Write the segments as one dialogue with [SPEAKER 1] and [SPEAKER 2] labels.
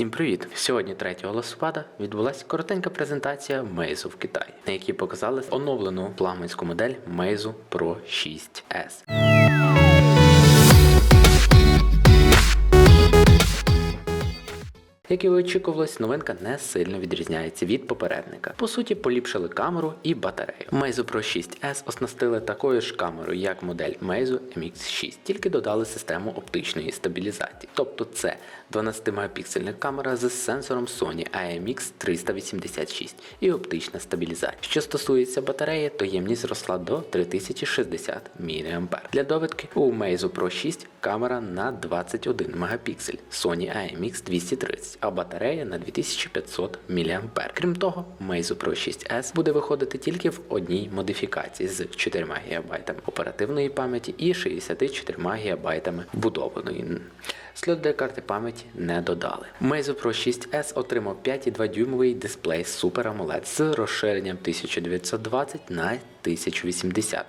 [SPEAKER 1] Всім привіт! Сьогодні 3 листопада відбулася коротенька презентація Meizu в Китаї, на якій показали оновлену флагманську модель Meizu Pro 6S. Як і очікувалось, новинка не сильно відрізняється від попередника. По суті, поліпшили камеру і батарею. Meizu Pro 6S оснастили такою ж камерою, як модель Meizu MX6, тільки додали систему оптичної стабілізації. Тобто це 12-мегапіксельна камера з сенсором Sony IMX 386 і оптична стабілізація. Що стосується батареї, то ємність зросла до 3060 мАh. Для довідки у Meizu Pro 6 камера на 21 мегапіксель Sony IMX 230, а батарея на 2500 мАh. Крім того, Meizu Pro 6S буде виходити тільки в одній модифікації з 4 ГБ оперативної пам'яті і 64 ГБ вбудованої. Слід для карти пам'яті не додали. Meizu Pro 6S отримав 5,2 дюймовий дисплей Super AMOLED з розширенням 1920 на 1080.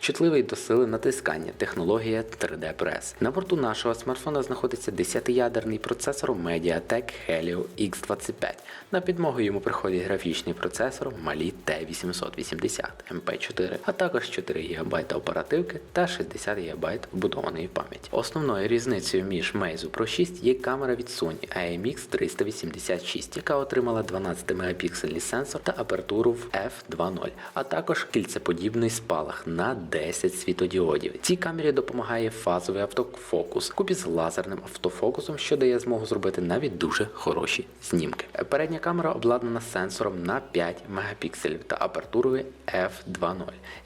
[SPEAKER 1] Чутливий до сили натискання, технологія 3D Press. На борту нашого смартфона знаходиться 10-ядерний процесор Mediatek Helio X25. На підмогу йому приходить графічний процесор Mali T880 MP4, а також 4 ГБ оперативки та 60 ГБ вбудованої пам'яті. Основною різницею між Meizu Pro 6 є камера від Sony IMX 386, яка отримала 12 мегапіксельний сенсор та апертуру в f2.0, а також кільцеподібний спалах на 10 світодіодів. Цій камері допомагає фазовий автофокус купі з лазерним автофокусом, що дає змогу зробити навіть дуже хороші знімки. Передня камера обладнана сенсором на 5 мегапікселів та апертурою f2.0.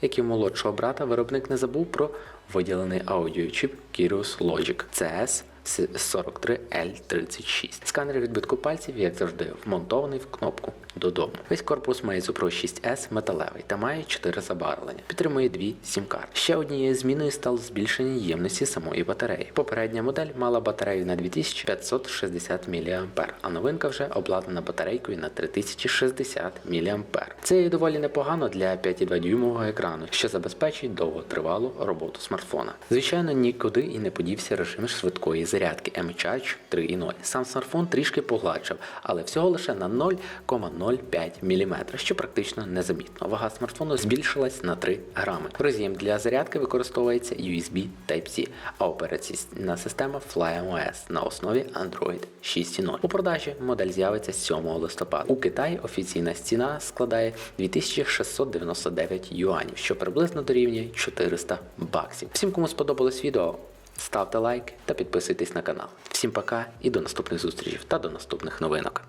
[SPEAKER 1] Як і молодшого брата, виробник не забув про виділений аудіочіп Kyrus Logic CS 43L36. Сканер відбитку пальців, як завжди, вмонтований в кнопку додому. Весь корпус Meizu Pro 6S металевий та має 4 забарвлення. Підтримує дві сім-карти. Ще однією зміною стало збільшення ємності самої батареї. Попередня модель мала батарею на 2560 мАh, а новинка вже обладнана батарейкою на 3060 мАh. Це є доволі непогано для 5,2 дюймового екрану, що забезпечить довготривалу роботу смартфона. Звичайно, нікуди і не подівся режим швидкої зарядки M-Charge 3.0. Сам смартфон трішки погладшав, але всього лише на 0,05 мм, що практично незамітно. Вага смартфону збільшилась на 3 грами. Роз'єм для зарядки використовується USB Type-C, а операційна система FlyOS на основі Android 6.0. У продажі модель з'явиться 7 листопада. У Китаї офіційна ціна складає 2699 юанів, що приблизно дорівнює 400 баксів. Всім, кому сподобалось відео, ставте лайк та підписуйтесь на канал. Всім пока і до наступних зустрічей та до наступних новинок.